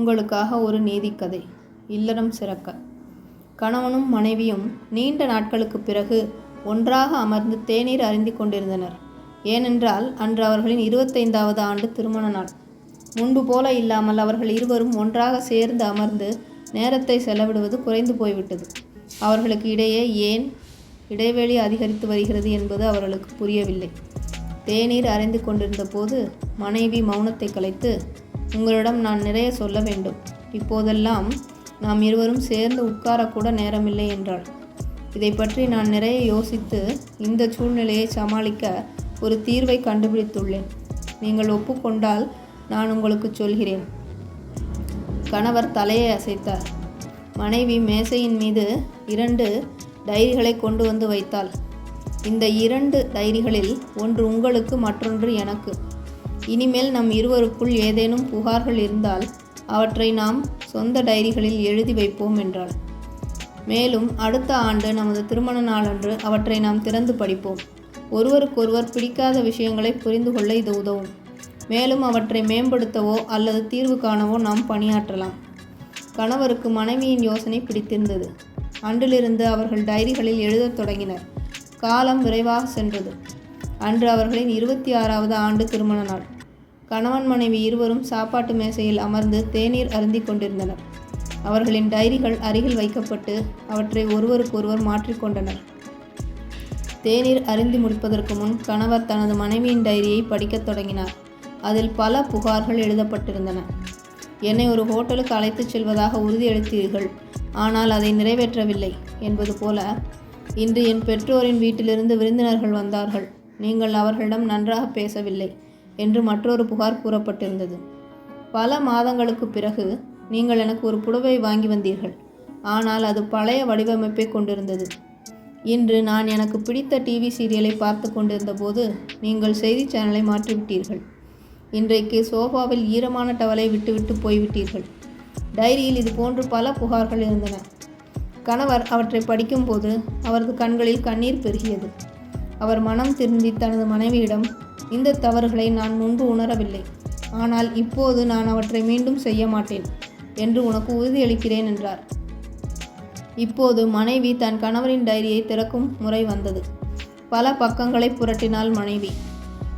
உங்களுக்காக ஒரு நீதிக்கதை. இல்லறம் சிறக்க. கணவனும் மனைவியும் நீண்ட நாட்களுக்குப் பிறகு ஒன்றாக அமர்ந்து தேநீர் அருந்திக் கொண்டிருந்தனர். ஏனென்றால் அன்று அவர்களின் இருபத்தைந்தாவது ஆண்டு திருமண நாள். முன்பு போல இல்லாமல் அவர்கள் இருவரும் ஒன்றாக சேர்ந்து அமர்ந்து நேரத்தை செலவிடுவது குறைந்து போய்விட்டது. அவர்களுக்கு இடையே ஏன் இடைவெளி அதிகரித்து வருகிறது என்பது அவர்களுக்கு புரியவில்லை. தேநீர் அறைந்து கொண்டிருந்த போது மனைவி மௌனத்தை கலைத்து உங்களிடம் நான் நிறைய சொல்ல வேண்டும். இப்போதெல்லாம் நாம் இருவரும் சேர்ந்து உட்காரக்கூட நேரமில்லை என்றாள். இதை பற்றி நான் நிறைய யோசித்து இந்த சூழ்நிலையை சமாளிக்க ஒரு தீர்வை கண்டுபிடித்துள்ளேன். நீங்கள் ஒப்புக்கொண்டால் நான் உங்களுக்கு சொல்கிறேன். கணவர் தலையை அசைத்தார். மனைவி மேசையின் மீது இரண்டு டைரிகளை கொண்டு வந்து வைத்தாள். இந்த இரண்டு டைரிகளில் ஒன்று உங்களுக்கு மற்றொன்று எனக்கு. இனிமேல் நம் இருவருக்குள் ஏதேனும் புகார்கள் இருந்தால் அவற்றை நாம் சொந்த டைரிகளில் எழுதி வைப்போம் என்றாள். மேலும் அடுத்த ஆண்டு நமது திருமண நாளன்று அவற்றை நாம் திறந்து படிப்போம். ஒருவருக்கொருவர் பிடிக்காத விஷயங்களை புரிந்து கொள்ள இது உதவும். மேலும் அவற்றை மேம்படுத்தவோ அல்லது தீர்வு காணவோ நாம் பணியாற்றலாம். கணவருக்கு மனைவியின் யோசனை பிடித்திருந்தது. அன்றிலிருந்து அவர்கள் டைரிகளில் எழுதத் தொடங்கினர். காலம் விரைவாக சென்றது. அன்று அவர்களின் இருபத்தி ஆறாவது ஆண்டு திருமண நாள். கணவன் மனைவி இருவரும் சாப்பாட்டு மேசையில் அமர்ந்து தேநீர் அருந்தி கொண்டிருந்தனர். அவர்களின் டைரிகள் அருகில் வைக்கப்பட்டு அவற்றை ஒருவருக்கொருவர் மாற்றிக்கொண்டனர் தேநீர் அருந்தி முடிப்பதற்கு முன் கணவர் தனது மனைவியின் டைரியை படிக்கத் தொடங்கினார். அதில் பல புகார்கள் எழுதப்பட்டிருந்தன. என்னை ஒரு ஹோட்டலுக்கு அழைத்துச் செல்வதாக உறுதியளித்தீர்கள் ஆனால் அதை நிறைவேற்றவில்லை என்பது போல இன்று என் பெற்றோரின் வீட்டிலிருந்து விருந்தினர்கள் வந்தார்கள். நீங்கள் அவர்களிடம் நன்றாக பேசவில்லை என்று மற்றொரு புகார் கூறப்பட்டிருந்தது. பல மாதங்களுக்கு பிறகு நீங்கள் எனக்கு ஒரு புடவை வாங்கி வந்தீர்கள். ஆனால் அது பழைய வடிவமைப்பை கொண்டிருந்தது. இன்று நான் எனக்கு பிடித்த டிவி சீரியலை பார்த்து கொண்டிருந்த போது நீங்கள் செய்தி சேனலை மாற்றிவிட்டீர்கள். இன்றைக்கு சோஃபாவில் ஈரமான டவலை விட்டுவிட்டு போய்விட்டீர்கள். டைரியில் இது போன்று பல புகார்கள் இருந்தன. கணவர் அவற்றை படிக்கும்போது அவரது கண்களில் கண்ணீர் பெருகியது. அவர் மனம் திருந்தி தனது மனைவியிடம் இந்த தவறுகளை நான் முன்பு உணரவில்லை. ஆனால் இப்போது நான் அவற்றை மீண்டும் செய்ய மாட்டேன் என்று உனக்கு உறுதியளிக்கிறேன் என்றார். இப்போது மனைவி தன் கணவரின் டைரியை திறக்கும் முறை வந்தது. பல பக்கங்களை புரட்டினாள் மனைவி.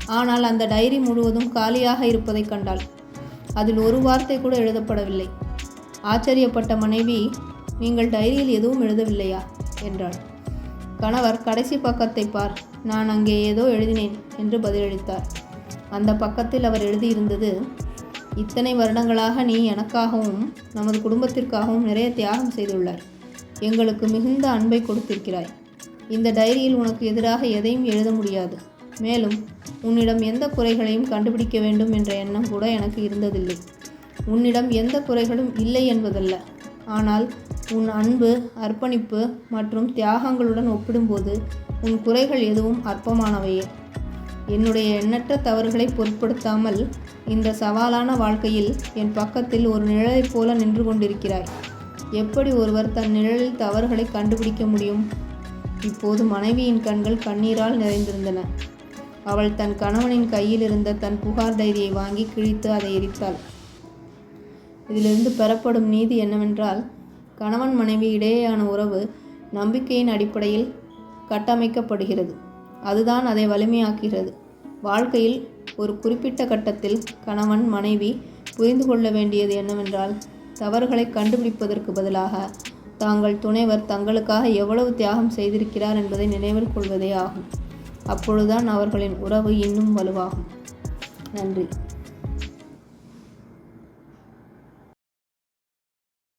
ஆனால் அந்த டைரி முழுவதும் காலியாக இருப்பதைக் கண்டாள். அதில் ஒரு வார்த்தை கூட எழுதப்படவில்லை. ஆச்சரியப்பட்ட மனைவி நீங்கள் டைரியில் எதுவும் எழுதவில்லையா? என்றாள். கணவர் கடைசி பக்கத்தை பார் நான் அங்கே ஏதோ எழுதினேன் என்று பதிலளித்தார். அந்த பக்கத்தில் அவர் எழுதியிருந்தது இத்தனை வருடங்களாக நீ எனக்காகவும் நமது குடும்பத்திற்காகவும் நிறைய தியாகம் செய்துள்ளார் எங்களுக்கு மிகுந்த அன்பை கொடுத்திருக்கிறாய். இந்த டைரியில் உனக்கு எதிராக எதையும் எழுத முடியாது. மேலும் உன்னிடம் எந்த குறைகளையும் கண்டுபிடிக்க வேண்டும் என்ற எண்ணம் கூட எனக்கு இருந்ததில்லை. உன்னிடம் எந்த குறைகளும் இல்லை என்பதல்ல. ஆனால் உன் அன்பு அர்ப்பணிப்பு மற்றும் தியாகங்களுடன் ஒப்பிடும்போது உன் குறைகள் எதுவும் அற்பமானவையே. என்னுடைய எண்ணற்ற தவறுகளை பொருட்படுத்தாமல் இந்த சவாலான வாழ்க்கையில் என் பக்கத்தில் ஒரு நிழலைப் போல நின்று கொண்டிருக்கிறாய். எப்படி ஒருவர் தன் நிழலில் தவறுகளை கண்டுபிடிக்க முடியும்? இப்போது மனைவியின் கண்கள் கண்ணீரால் நிறைந்திருந்தன. அவள் தன் கணவனின் கையில் இருந்த தன் புகார் டைரியை வாங்கி கிழித்து அதை எரித்தாள். இதிலிருந்து பெறப்படும் நீதி என்னவென்றால் கணவன் மனைவி இடையேயான உறவு நம்பிக்கையின் அடிப்படையில் கட்டமைக்கப்படுகிறது. அதுதான் அதை வலிமையாக்குகிறது. வாழ்க்கையில் ஒரு குறிப்பிட்ட கட்டத்தில் கணவன் மனைவி புரிந்து கொள்ள வேண்டியது என்னவென்றால் தவறுகளை கண்டுபிடிப்பதற்கு பதிலாக தாங்கள் துணைவர் தங்களுக்காக எவ்வளவு தியாகம் செய்திருக்கிறார் என்பதை நினைவில் கொள்வதே ஆகும். அப்பொழுதுதான் அவர்களின் உறவு இன்னும் வலுவாகும். நன்றி.